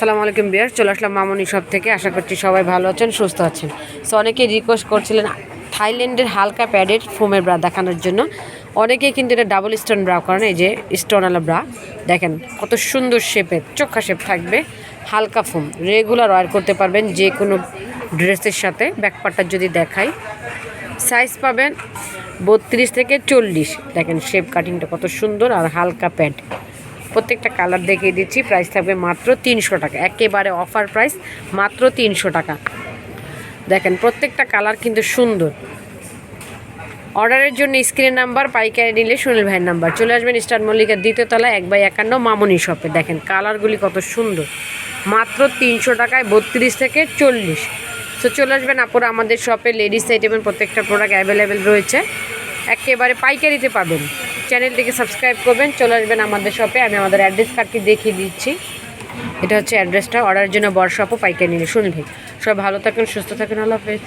আসসালামু আলাইকুম বিয়ার, চলে আসলাম মামনি সব থেকে। আশা করছি সবাই ভালো আছেন, সুস্থ আছেন। সো অনেকেই রিকোয়েস্ট করছিলেন থাইল্যান্ডের হালকা প্যাডের ফোমের ব্রা দেখানোর জন্য। অনেকেই কিন্তু এটা ডাবল স্টোন ব্রা করেন, এই যে স্টোনওয়ালা ব্রা দেখেন, কত সুন্দর শেপের চোখা শেপ থাকবে, হালকা ফোম রেগুলার ওয়ার করতে পারবেন যে কোনো ড্রেসের সাথে ব্যাকপারটা যদি দেখাই। সাইজ পাবেন বত্রিশ থেকে চল্লিশ। দেখেন শেপ কাটিংটা কত সুন্দর আর হালকা প্যাড প্রত্যেকটা কালার দেখিয়ে দিচ্ছি। প্রাইস থাকবে মাত্র তিনশো টাকা। একেবারে অফার প্রাইস মাত্র তিনশো টাকা। দেখেন, প্রত্যেকটা কালার কিন্তু সুন্দর। অর্ডারের জন্য স্ক্রিন নাম্বার পাইকারি নিলে সুনীল ভাইয়ের নাম্বার চলে আসবেন স্টার মল্লিকার দ্বিতীয় তলা এক বাই একান্ন মামনি শপে দেখেন, কালারগুলি কত সুন্দর। মাত্র তিনশো টাকায় বত্রিশ থেকে চল্লিশ। তো চলে আসবেন আপুরা আমাদের শপে লেডিস আইটেমের প্রত্যেকটা প্রোডাক্ট অ্যাভেলেবেল রয়েছে। একেবারে পাইকারিতে পাবেন। চ্যানেলটিকে সাবস্ক্রাইব করবেন, চলে আসবেন আমাদের শপে আমি আমাদের অ্যাড্রেস কার্ডটি দেখিয়ে দিচ্ছি। এটা হচ্ছে অ্যাড্রেসটা অর্ডারের জন্য বর্ষা শপও পাইকারি নিলে শুনবে। সব ভালো থাকেন, সুস্থ থাকেন। আল্লাহ হাফেজ।